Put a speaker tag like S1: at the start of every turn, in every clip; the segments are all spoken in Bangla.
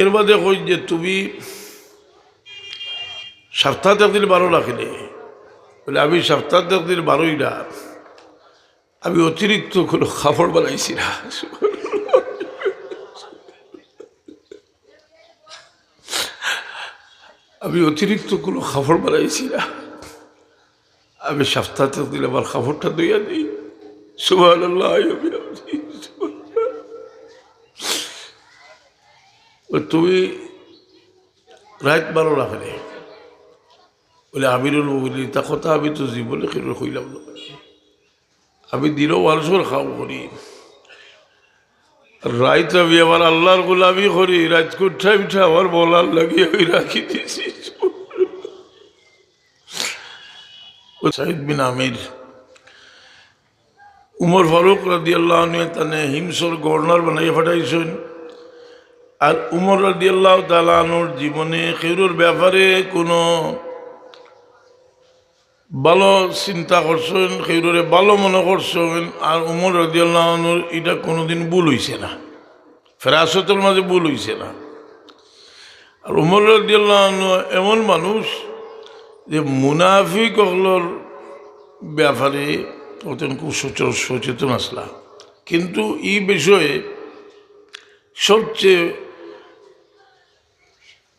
S1: এর বাদে কই যে তুমি সপ্তাহ একদিন বারো রাখিলে বলে, আমি সপ্তাহ একদিন বারোই না। আমি অতিরিক্ত কোনো খাবার বানাইছি না। আমি অতিরিক্ত কোনো খাবার বানাইছি না। আমি সপ্তাহ একদিন আমার খাবারটা দইয়া দিই। সুবাহ তুমি রাত বারো রাখলে বলে আমিরুল বলি তা কথা আমি তো জীবনে খেলে হইলাম না? আমি দিনও মানুষের খাও করি। রাইত আমি আমার আল্লাহর গোলামি করি রাত কুঠা মিঠা আমার বলার লাগিয়ে আমি রাখি দিয়েছি সাহিদ বিন আমির, উমর ফারুক রাদি আল্লাহ তানে হিমসর গভর্নর বানাইয়া ফাটাইছেন আর উমর তালানোর জীবনে খেরুর ব্যাপারে কোনো ভালো চিন্তা করছেন সেইদৰে ভালো মনে করছেন, আর উমর রদিয়াল্লাহর এটা কোনোদিন ভুল হইছে না। ফেরাসতের মাঝে ভুল হইছে না। আর উমর রদিয়াল্লাহ এমন মানুষ যে মুনাফিক হলর ব্যাপারে অত্যন্ত খুব সচেতন আসলা। কিন্তু এই বিষয়ে সবচেয়ে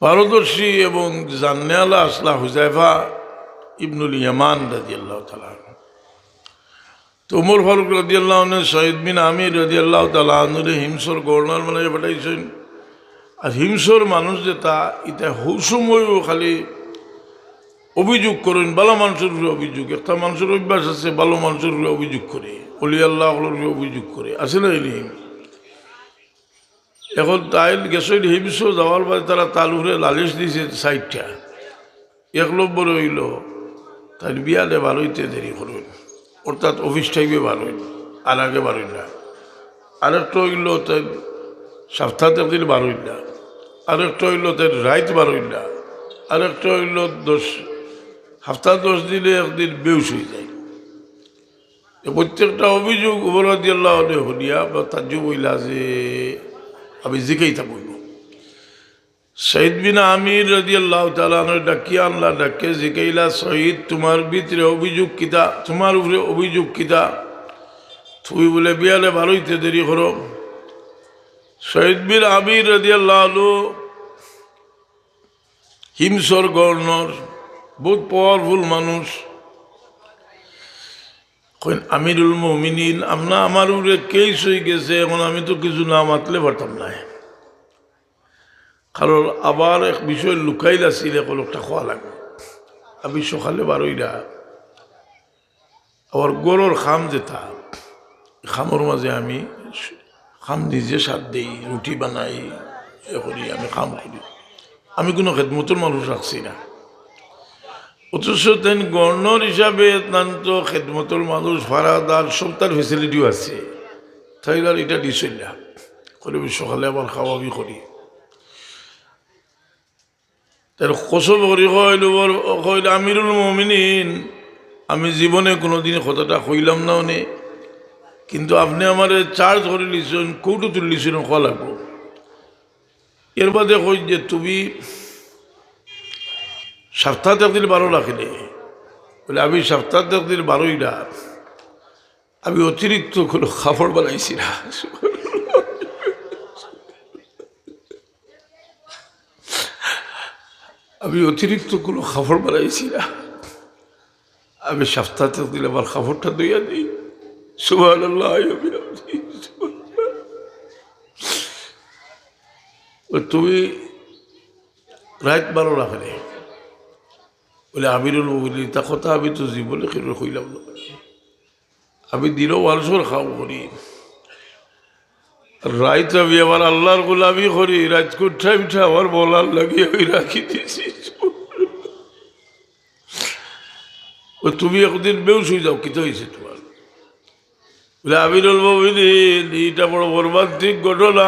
S1: পারদর্শী এবং জান্নালা আসলা হুজাইফা ইবনুল ইয়ামান রাজি আল্লাহ তালা তো উমর ফারুক রাজি আল্লাহ শহীদ বিন আমির রাজি আল্লাহ তালাহুরে হিমসর গভর্নর মানে পাঠাইছেন। আর হিমসর মানুষ যে তা এটা হৌসময়ও খালি অভিযোগ করেন ভালো মানুষের উপরে অভিযোগ। একটা মানুষের অভ্যাস আছে ভালো মানুষের উপরে অভিযোগ করে অলি আল্লাহ অভিযোগ করে। আছে না এই এখন তাই গেছেন হিমস যাওয়ার পরে তারা উপরে লালিশ দিয়েছে সাইডটা। এক নম্বর হইল তাই বিয়ালে বারোইতে দেরি করবেন অর্থাৎ অফিস টাইমে বারোইন আর আগে বারোই না। আরেকটা হইল তাই সপ্তাহ একদিন বারোই না। আরেকটা হইল তাই রাইত বারোই না। আরেকটা হইল, দশ সপ্তাহ দশ দিনে একদিন বেউস হয়ে যায়। প্রত্যেকটা অভিযোগ উপরাদি আল্লাহ হলিয়া বা তাজ্জু বইলা যে আমি জিকেইতা বলব শহীদ বিন আমির রাজি আল্লাহ ডাকিয়া আল্লাহ ডাকে, জিকাইলা, শহীদ, তোমার ভিতরে অভিযোগ কিতা, তোমার উপরে অভিযোগ কিতা? তুই বলে, বিয়ালে ভালোইতে দেরি করো। শহীদ বিন আমির রাজি আল্লাহ হিমসর গভর্নর, বহুত পাওয়ারফুল মানুষ। কইন, আমিরুল মমিনিন, আমনা আমার উপরে কেস হয়ে গেছে, এখন আমি তো কিছু না মাতলে পারতাম না। কারণ আবার এক বিষয় লুকাইল আছিল এখন একটা খোয়া লাগবে। আমি সকালে বারোইরা আবার গরুর খাম যেটা খামর মাঝে আমি খাম নিজে সাত দিই, রুটি বানাই, এ করি, আমি খাম করি। আমি কোনো খেদমতর মানুষ রাখছি না। অথচ তেন গর্ণর হিসাবে তান তো খেদমতর মানুষ ভাড়াদার সব তার ফেসিলিটিও আছে। তাই আর এটা দিছিলা করে আমি সকালে আবার খাওয়াবি করি। তার কসব করি কইল আমিরুল মমিনিন, আমি জীবনে কোনোদিন কথাটা কইলাম না উনি। কিন্তু আপনি আমার চার্জ করে লিছেন, কৌটো তুলিছেন খোয়া লাগবো। এর বাদে কই যে তুমি সপ্তাহ একদিন বারো রাখিলে বলে, আমি সপ্তাহ একদিন বারোই না। আমি অতিরিক্ত কোনো খাবার বানাইছি না। আমি অতিরিক্ত কোনো খাবার বানাইছি না। আমি সপ্তাহ একদিন আমার খাবারটা দইয়া দিই। তুমি রাত বারো রাখলে বলে আমিরুল বলি তা কথা আমি তো জীবনে খেলে হইলাম না আমি দিনও মানুষের খাও করি রাইত আমি আমার আল্লাহর গোলামি করি রাত মিঠা আমার বলার লাগিয়ে আমি রাখি দিয়েছি তুমি একদিন বেউস হয়ে যাও কিতো হয়েছে তোমার বলে আমিরুল মমিনিন এইটা বড় মর্মান্তিক ঘটনা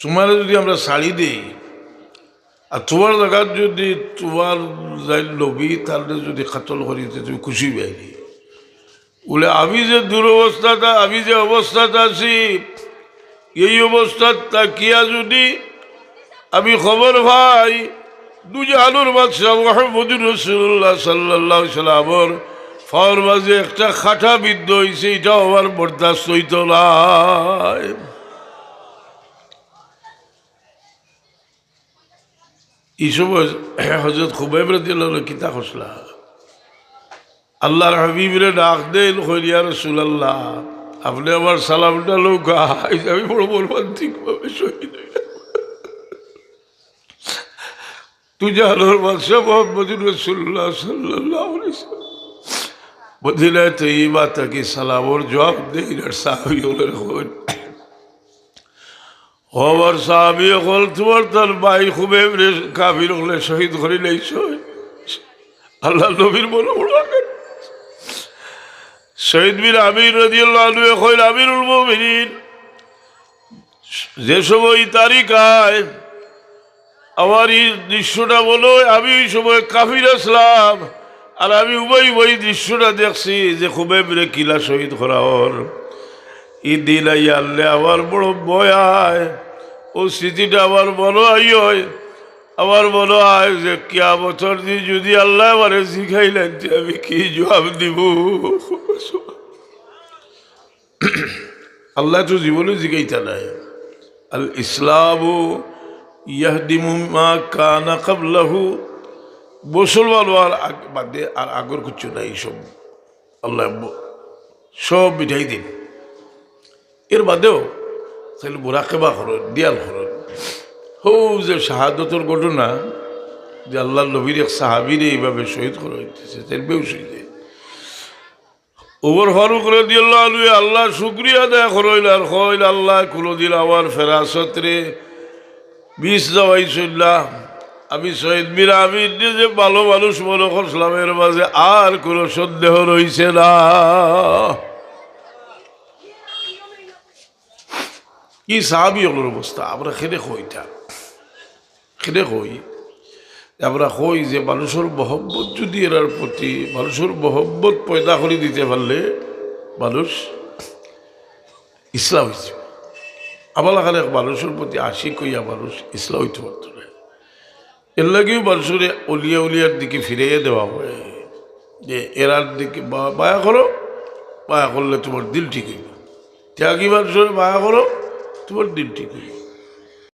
S1: তোমার যদি আমরা শাড়ি দিই, আর তোমার জায়গার যদি তোমার যাই লবি, তাহলে যদি খাতল করিতে তুমি খুশি বেরি বলে আমি যে দুরবস্থাটা আমি যে অবস্থাটা আছি, এই অবস্থা তাকিয়া যদি আমি খবর ভাই দুজে আলুর বাদশাহ মোহাম্মদুর সাল্লামর ফর মাঝে একটা খাটা বিদ্ধ হয়েছে এটাও আমার বরদাস্ত হইত নাই সময় হজরত খুবাইব রাদিয়াল্লাহু কিতা খসলা? আল্লাহর হাবিবরে ডাক দেন হইয়া রসুলাল্লাহ, আপনি আমার সালামটা লোক আমি বড় মর্মান্তিকভাবে শহীদ হয়ে। তুই জানোর বাদশাহ মোহাম্মদুর রসুল্লাহ সাল্লাহ মদিনায় তো এই মাতাকে সালামর জবাব দেই আর সাহাবি হলে হবার সাহাবি হল তোমার তার ভাই খুবে কাবির হলে শহীদ করে নেই আল্লাহ নবীর বলো শহীদ বীর আমির আনহু কইল আমিরুল মুমিনিন। যে সময় তারিখায় আমার এই দৃশ্যটা বলো, আমি ওই সময় কাফির আসলাম আর আমি উভয় উভয় দৃশ্যটা দেখছি যে খুবই বেড়ে কিলা শহীদ করা ওর এই দিন আই আনলে আমার বড় ভয় আয়। ও স্মৃতিটা আমার বড় আই হয় আমার মনে হয় যে কিয়া বছর দিয়ে যদি আল্লাহ আমার শিখাইলেন যে আমি কি জবাব দিব? আল্লাহ তো জীবনে জিগাইতা নাই। আল ইসলাম ইয়াহদিমু মা কানা কাবলাহু। আর আগ- বাদে আর আগর কিছু নাই সব। আল্লাহ সব মিঠাই দিন। এর বাদেও তাহলে মোরাকেবা করেন দিয়াল করেন। হৌ যে শাহাদতর ঘটনা যে আল্লাহ নবীর এক সাহাবিরে এইভাবে শহীদ করা হইতেছে বেউ শহীদ ওবর ফারুক রদিয়াল্লাহ আলু আল্লাহ শুক্রিয়া দেয় করইল, আর কইল, আল্লাহ কোনোদিন আমার ফেরাসত রে বিষ যাওয়াই চললাম আমি শহীদ মীর আমি যে ভালো মানুষ মনে করছিলাম, এর মাঝে আর কোনো সন্দেহ রইছে না। কি সাহাবি হলোর অবস্থা? আমরা খেলে কইটা খেলে কই আমরা কই যে মানুষের মহব্বত যদি এরার প্রতি, মানুষের মহব্বত পয়দা করে দিতে পারলে মানুষ ইসলাম হয়েছে আমার লাগালে মানুষের প্রতি আশিক হইয়া মানুষ ইসলাম হইতে পারত না। এর লাগেও মানুষের অলিয়া উলিয়ার দিকে ফিরিয়ে দেওয়া হয়। যে এরার দিকে মায়া করো, মায়া করলে তোমার দিল ঠিক হইব। ত্যাগী মানুষের মায়া করো তোমার ঠিক হইব